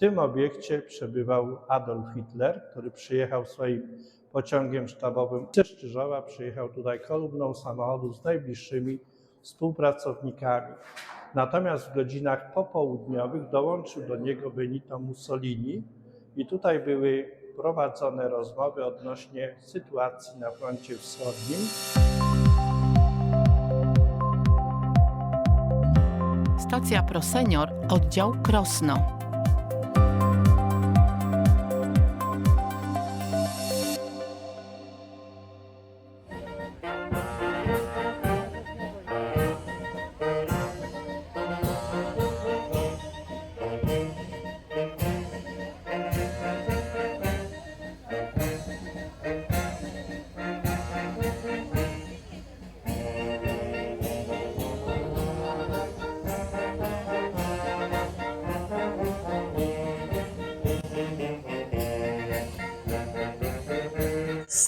tym obiekcie przebywał Adolf Hitler, który przyjechał swoim pociągiem sztabowym ze Szczyżowa, przyjechał tutaj kolumną samochodu z najbliższymi współpracownikami. Natomiast w godzinach popołudniowych dołączył do niego Benito Mussolini i tutaj były prowadzone rozmowy odnośnie sytuacji na froncie wschodnim. Stacja ProSenior, oddział Krosno.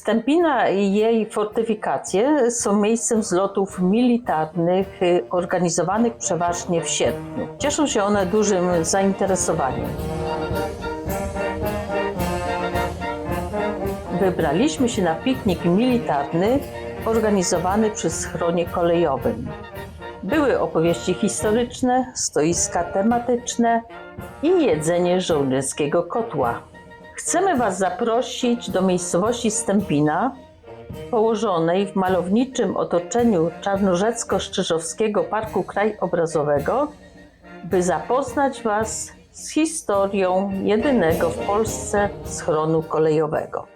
Stępina i jej fortyfikacje są miejscem zlotów militarnych y, organizowanych przeważnie w sierpniu. Cieszą się one dużym zainteresowaniem. Wybraliśmy się na piknik militarny organizowany przy schronie kolejowym. Były opowieści historyczne, stoiska tematyczne i jedzenie żołnierskiego kotła. Chcemy Was zaprosić do miejscowości Stępina, położonej w malowniczym otoczeniu Czarnorzecko-Szczyżowskiego Parku Krajobrazowego, by zapoznać Was z historią jedynego w Polsce schronu kolejowego.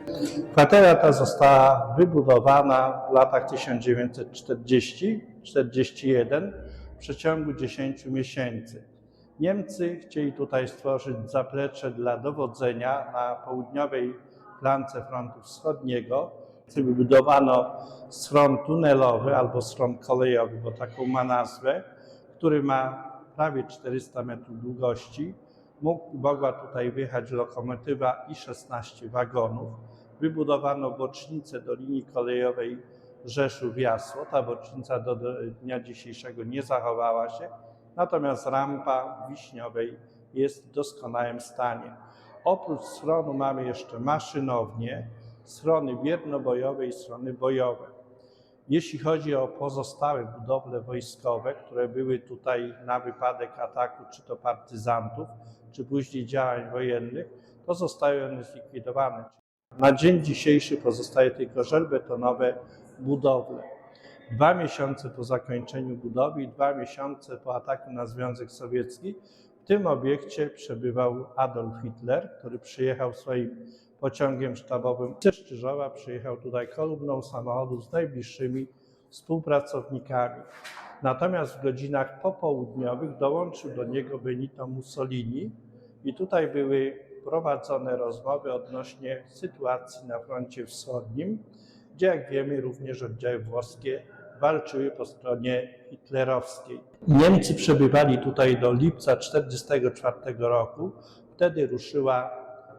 Kwatera ta została wybudowana w latach 1940-41 w przeciągu 10 miesięcy. Niemcy chcieli tutaj stworzyć zaplecze dla dowodzenia na południowej flance frontu wschodniego. Wybudowano schron tunelowy albo schron kolejowy, bo taką ma nazwę, który ma prawie 400 metrów długości. Mógł, mogła tutaj wjechać lokomotywa i 16 wagonów. Wybudowano bocznicę do linii kolejowej Rzeszów-Jasło. Ta bocznica do dnia dzisiejszego nie zachowała się, natomiast rampa Wiśniowej jest w doskonałym stanie. Oprócz schronu mamy jeszcze maszynownię, schrony wiernobojowe i schrony bojowe. Jeśli chodzi o pozostałe budowle wojskowe, które były tutaj na wypadek ataku czy to partyzantów, czy później działań wojennych, to zostały one zlikwidowane. Na dzień dzisiejszy pozostaje tylko żelbetonowe budowle. Dwa miesiące po zakończeniu budowy i dwa miesiące po ataku na Związek Sowiecki w tym obiekcie przebywał Adolf Hitler, który przyjechał swoim pociągiem sztabowym ze Szczyżowa, przyjechał tutaj kolumną samochodu z najbliższymi współpracownikami. Natomiast w godzinach popołudniowych dołączył do niego Benito Mussolini i tutaj były prowadzone rozmowy odnośnie sytuacji na froncie wschodnim, gdzie jak wiemy również oddziały włoskie walczyły po stronie hitlerowskiej. Niemcy przebywali tutaj do lipca 1944 roku. Wtedy ruszyła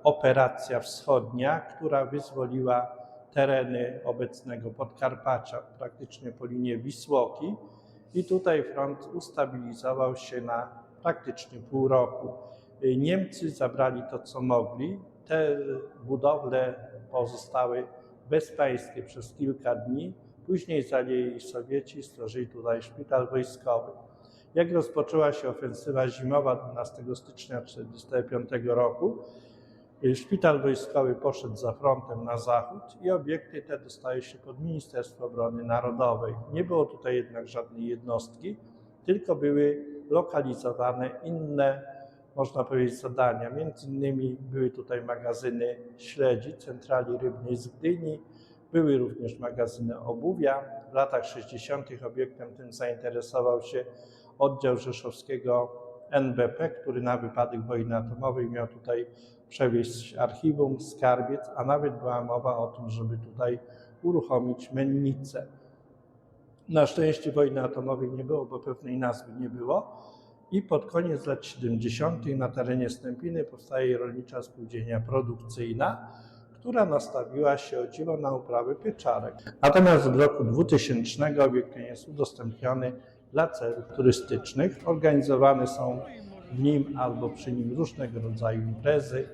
operacja wschodnia, która wyzwoliła tereny obecnego Podkarpacia, praktycznie po linię Wisłoki. I tutaj front ustabilizował się na praktycznie pół roku. Niemcy zabrali to, co mogli. Te budowle pozostały bezpańskie przez kilka dni. Później zajęli Sowieci, stworzyli tutaj szpital wojskowy. Jak rozpoczęła się ofensywa zimowa 12 stycznia 1945 roku, szpital wojskowy poszedł za frontem na zachód i obiekty te dostały się pod Ministerstwo Obrony Narodowej. Nie było tutaj jednak żadnej jednostki, tylko były lokalizowane inne, można powiedzieć, zadania. Między innymi były tutaj magazyny śledzi centrali rybnej z Gdyni, były również magazyny obuwia. W latach 60. obiektem tym zainteresował się oddział rzeszowskiego NBP, który na wypadek wojny atomowej miał tutaj przewieźć archiwum, skarbiec, a nawet była mowa o tym, żeby tutaj uruchomić mennicę. Na szczęście wojny atomowej nie było, bo pewnej nazwy nie było. I pod koniec lat 70. na terenie Stępiny powstaje rolnicza spółdzielnia produkcyjna, która nastawiła się o dziwo na uprawę pieczarek. Natomiast w roku 2000 obiekt ten jest udostępniony dla celów turystycznych. Organizowane są w nim albo przy nim różnego rodzaju imprezy.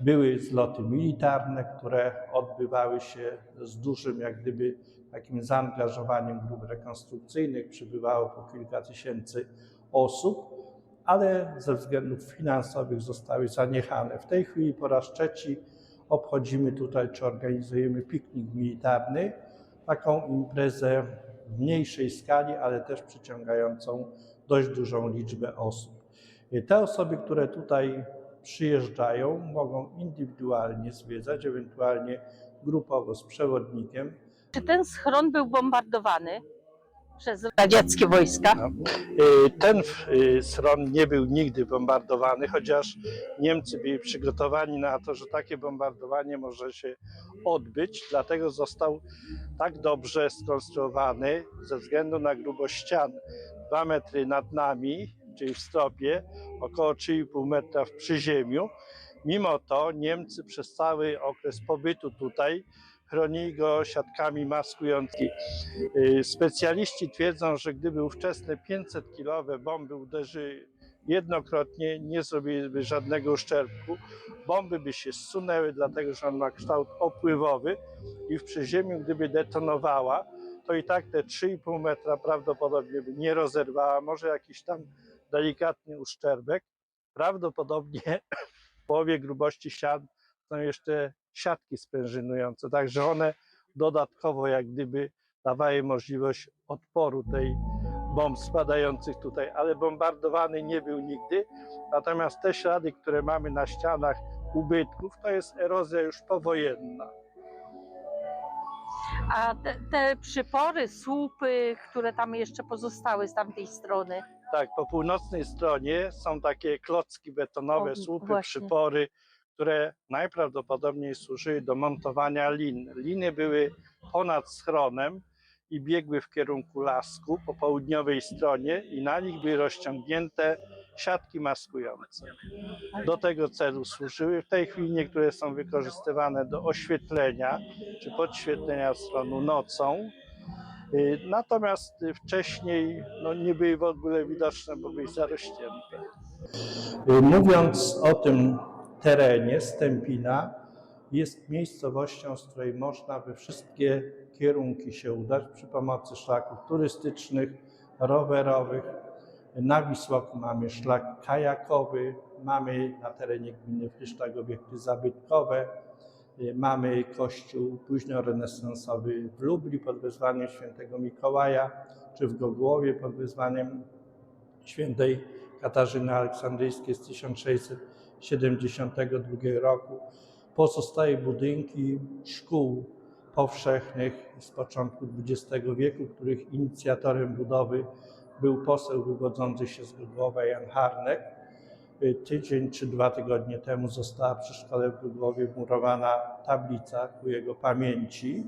Były zloty militarne, które odbywały się z dużym, jak gdyby, takim zaangażowaniem grup rekonstrukcyjnych. Przybywało po kilka tysięcy osób, ale ze względów finansowych zostały zaniechane. W tej chwili po raz trzeci obchodzimy tutaj, czy organizujemy piknik militarny, taką imprezę w mniejszej skali, ale też przyciągającą dość dużą liczbę osób. Te osoby, które tutaj przyjeżdżają, mogą indywidualnie zwiedzać, ewentualnie grupowo z przewodnikiem. Czy ten schron był bombardowany przez radzieckie wojska? No. Y, Ten y, schron nie był nigdy bombardowany, chociaż Niemcy byli przygotowani na to, że takie bombardowanie może się odbyć, dlatego został tak dobrze skonstruowany ze względu na grubość ścian. Dwa metry nad nami, czyli w stopie, około 3,5 metra w przyziemiu. Mimo to Niemcy przez cały okres pobytu tutaj chronili go siatkami maskującymi. Y, Specjaliści twierdzą, że gdyby ówczesne 500-kilowe bomby uderzyły jednokrotnie, nie zrobiłyby żadnego uszczerbku. Bomby by się zsunęły, dlatego że on ma kształt opływowy i w przyziemiu, gdyby detonowała, to i tak te 3,5 metra prawdopodobnie by nie rozerwała. Może jakiś tam delikatny uszczerbek. Prawdopodobnie w połowie grubości ścian są jeszcze siatki sprężynujące, także one dodatkowo jak gdyby dawały możliwość odporu tej bomb spadających tutaj, ale bombardowany nie był nigdy. Natomiast te ślady, które mamy na ścianach ubytków, to jest erozja już powojenna. A te, te przypory, słupy, które tam jeszcze pozostały z tamtej strony, Tak, po północnej stronie są takie klocki betonowe, O, słupy, właśnie. przypory, które najprawdopodobniej służyły do montowania lin. Liny były ponad schronem i biegły w kierunku lasku po południowej stronie i na nich były rozciągnięte siatki maskujące. Do tego celu służyły. W tej chwili niektóre są wykorzystywane do oświetlenia czy podświetlenia stronu nocą. Y, Natomiast wcześniej no, nie były w ogóle widoczne, bo były zarośnięte. Y, Mówiąc o tym terenie, Stępina jest miejscowością, z której można we wszystkie kierunki się udać przy pomocy szlaków turystycznych, rowerowych. Na Wisłoku mamy szlak kajakowy, mamy na terenie gminy Frysztak obiekty zabytkowe, Mamy kościół późnorenesansowy w Lubli pod wezwaniem świętego Mikołaja, czy w Gogłowie pod wezwaniem świętej Katarzyny Aleksandryjskiej z 1672 roku. Pozostałe budynki szkół powszechnych z początku XX wieku, których inicjatorem budowy był poseł wywodzący się z Gogłowa Jan Harnek. Tydzień czy dwa tygodnie temu została przy szkole w Głowie wmurowana tablica ku jego pamięci.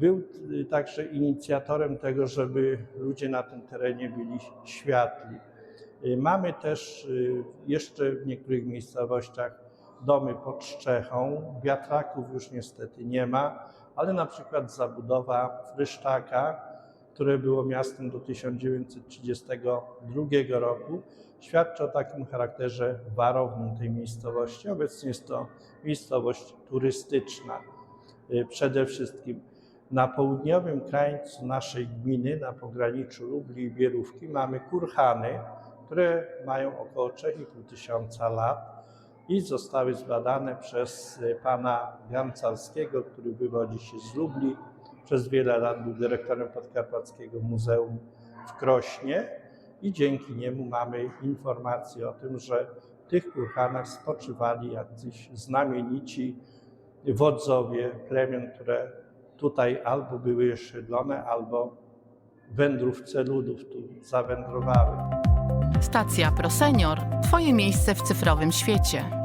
Był także inicjatorem tego, żeby ludzie na tym terenie byli światli. Y, Mamy też y, jeszcze w niektórych miejscowościach domy pod Szczechą. Wiatraków już niestety nie ma, ale na przykład zabudowa Frysztaka, które było miastem do 1932 roku, świadczy o takim charakterze warownym tej miejscowości. Obecnie jest to miejscowość turystyczna y, przede wszystkim. Na południowym krańcu naszej gminy, na pograniczu Lubli i Bierówki, mamy kurhany, które mają około 3,5 tysiąca lat i zostały zbadane przez y, pana Gancarskiego, który wywodzi się z Lubli. Przez wiele lat był dyrektorem Podkarpackiego Muzeum w Krośnie i dzięki niemu mamy informację o tym, że w tych kurhanach spoczywali jacyś znamienici wodzowie plemion, które tutaj albo były osiedlone, albo wędrówce ludów tu zawędrowały. Stacja ProSenior – Twoje miejsce w cyfrowym świecie.